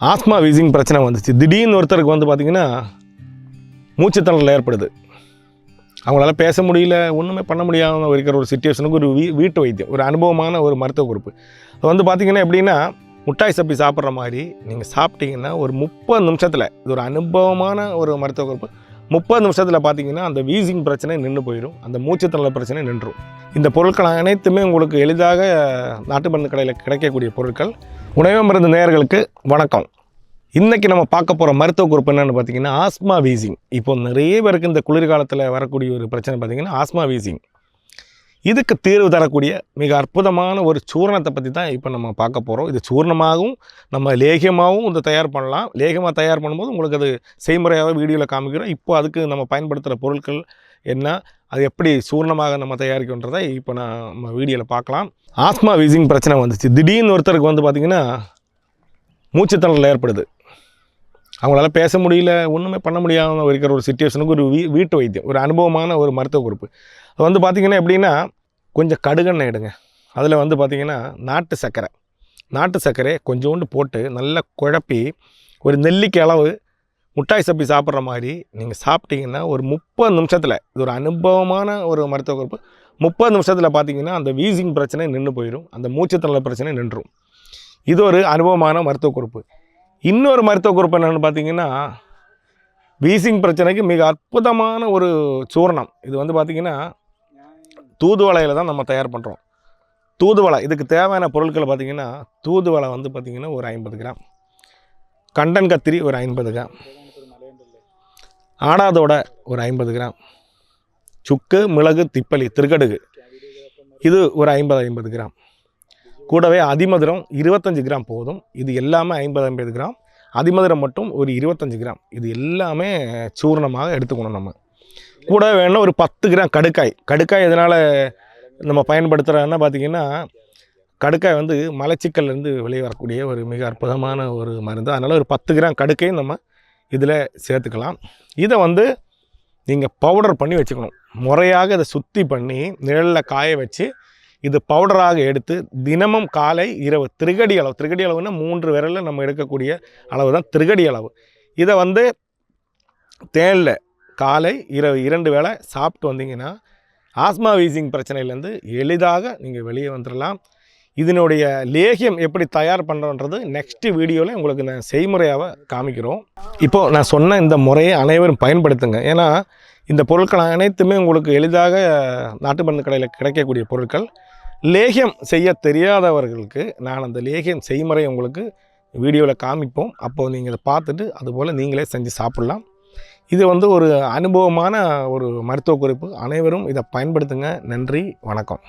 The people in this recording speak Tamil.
ஆஸ்மா வீசிங் பிரச்சனை வந்துச்சு. திடீர்னு ஒருத்தருக்கு வந்து பார்த்திங்கன்னா மூச்சுத்திணறல் ஏற்படுது. அவங்களால பேச முடியல ஒன்றுமே பண்ண முடியாமல் இருக்கிற ஒரு சுச்சுவேஷனுக்கு ஒரு வீ வீட்டு வைத்தியம் ஒரு அனுபவமான ஒரு மருத்துவ குறிப்பு. அது வந்து பார்த்திங்கன்னா எப்படின்னா முட்டாய் சப்பி சாப்பிட்ற மாதிரி நீங்கள் சாப்பிட்டீங்கன்னா ஒரு முப்பது நிமிஷத்தில் இது ஒரு அனுபவமான ஒரு மருத்துவ குறிப்பு. முப்பது நிமிஷத்தில் பார்த்தீங்கன்னா அந்த வீசிங் பிரச்சனை நின்று போயிடும் அந்த மூச்சுத்திணறல் பிரச்சனை நின்றும். இந்த பொருட்கள் அனைத்துமே உங்களுக்கு எளிதாக நாட்டு மருந்து கடையில் கிடைக்கக்கூடிய பொருட்கள். உணவு மருந்து நேயர்களுக்கு வணக்கம். இன்றைக்கி நம்ம பார்க்க போகிற மருத்துவ குறிப்பு என்னென்னு பார்த்தீங்கன்னா ஆஸ்மா வீசிங் இப்போ நிறைய பேருக்கு இந்த குளிர்காலத்தில் வரக்கூடிய ஒரு பிரச்சனை பார்த்தீங்கன்னா ஆஸ்மா வீசிங் இதுக்கு தீர்வு தரக்கூடிய மிக அற்புதமான ஒரு சூரணத்தை பற்றி தான் இப்போ நம்ம பார்க்க போகிறோம் இது சூர்ணமாகவும் நம்ம லேகியமாகவும் இதை தயார் பண்ணலாம். லேகியமாக தயார் பண்ணும்போது உங்களுக்கு அது செய்முறையாக வீடியோவில் காமிக்கிறோம். இப்போ அதுக்கு நம்ம பயன்படுத்துகிற பொருட்கள் என்ன அது எப்படி சூர்ணமாக நம்ம தயாரிக்கின்றதை இப்போ நான் நம்ம வீடியோவில் பார்க்கலாம். ஆஸ்மா வீசிங் பிரச்சனை வந்துச்சு. திடீர்னு ஒருத்தருக்கு வந்து பார்த்திங்கன்னா மூச்சுத்திணறல் ஏற்படுது. அவங்களால பேச முடியல ஒன்றுமே பண்ண முடியாமல் இருக்கிற ஒரு சுச்சுவேஷனுக்கு ஒரு வீ வீட்டு வைத்தியம் ஒரு அனுபவமான ஒரு மருத்துவ குறிப்பு. அது வந்து பார்த்திங்கன்னா எப்படின்னா கொஞ்சம் கடுகெண்ணெய் எடுங்க. அதில் வந்து பார்த்திங்கன்னா நாட்டு சர்க்கரை. நாட்டு சர்க்கரை கொஞ்சோண்டு போட்டு நல்லா குழப்பி ஒரு நெல்லிக்கு அளவு முட்டாய் சப்பி சாப்பிட்ற மாதிரி நீங்கள் சாப்பிட்டீங்கன்னா ஒரு முப்பது நிமிஷத்தில் இது ஒரு அனுபவமான ஒரு மருத்துவ குறிப்பு முப்பது நிமிஷத்தில் பார்த்தீங்கன்னா அந்த வீசிங் பிரச்சனை நின்று போயிடும் அந்த மூச்சுத்தள்ள பிரச்சனை நின்றும். இது ஒரு அனுபவமான மருத்துவ குறிப்பு. இன்னொரு மருத்துவ குறிப்பு என்னென்னு பார்த்தீங்கன்னா வீசிங் பிரச்சனைக்கு மிக அற்புதமான ஒரு சூரணம். இது வந்து பார்த்திங்கன்னா தூதுவளையில் தான் நம்ம தயார் பண்ணுறோம் தூதுவளை இதுக்கு தேவையான பொருட்களை பார்த்திங்கன்னா தூதுவளை வந்து பார்த்திங்கன்னா ஒரு ஐம்பது கிராம். கண்டன் கத்திரி ஒரு ஐம்பது கிராம். ஆடாதோட ஒரு ஐம்பது கிராம். சுக்கு மிளகு திப்பலி திருக்கடுகு இது ஒரு ஐம்பது ஐம்பது கிராம். கூடவே அதிமதுரம் இருபத்தஞ்சி கிராம் போதும். இது எல்லாமே ஐம்பது ஐம்பது கிராம். அதிமதுரம் மட்டும் ஒரு இருபத்தஞ்சி கிராம். இது எல்லாமே சூர்ணமாக எடுத்துக்கணும் நம்ம. கூட வேணும் ஒரு பத்து கிராம் கடுக்காய். கடுக்காய் எதனால் நம்ம பயன்படுத்துகிறோன்னா பார்த்திங்கன்னா கடுக்காய் வந்து மலச்சிக்கல்லேருந்து வெளியே வரக்கூடிய ஒரு மிக அற்புதமான ஒரு மருந்து. அதனால் ஒரு பத்து கிராம் கடுக்கையும் நம்ம இதில் சேர்த்துக்கலாம். இதை வந்து நீங்கள் பவுடர் பண்ணி வச்சுக்கணும். முறையாக இதை சுத்தி பண்ணி நிழலில் காய வச்சு இது பவுடராக எடுத்து தினமும் காலை இரவு திருகடி அளவு திருகடி அளவுன்னா மூன்று விரலில் நம்ம எடுக்கக்கூடிய அளவு தான் திருகடி அளவு. இதை வந்து தேனில் காலை இரவு இரண்டு வேளை சாப்பிட்டு வந்தீங்கன்னா ஆஸ்மா வீசிங் பிரச்சனையிலேருந்து எளிதாக நீங்கள் வெளியே வந்துடலாம். இதனுடைய லேகியம் எப்படி தயார் பண்ணுறோன்றது நெக்ஸ்ட் வீடியோவில் உங்களுக்கு நான் செய்முறையாக காமிக்கிறோம். இப்போது நான் சொன்ன இந்த முறையை அனைவரும் பயன்படுத்துங்க. ஏன்னா இந்த பொருட்கள் அனைத்துமே உங்களுக்கு எளிதாக நாட்டு மருந்து கடையில் கிடைக்கக்கூடிய பொருட்கள். லேகியம் செய்ய தெரியாதவர்களுக்கு நான் அந்த லேகியம் செய்முறை உங்களுக்கு வீடியோவில் காமிப்போம். அப்போது நீங்கள் இதை பார்த்துட்டு அதுபோல் நீங்களே செஞ்சு சாப்பிட்லாம். இது வந்து ஒரு அனுபவமான ஒரு மருத்துவ குறிப்பு. அனைவரும் இதை பயன்படுத்துங்க. நன்றி. வணக்கம்.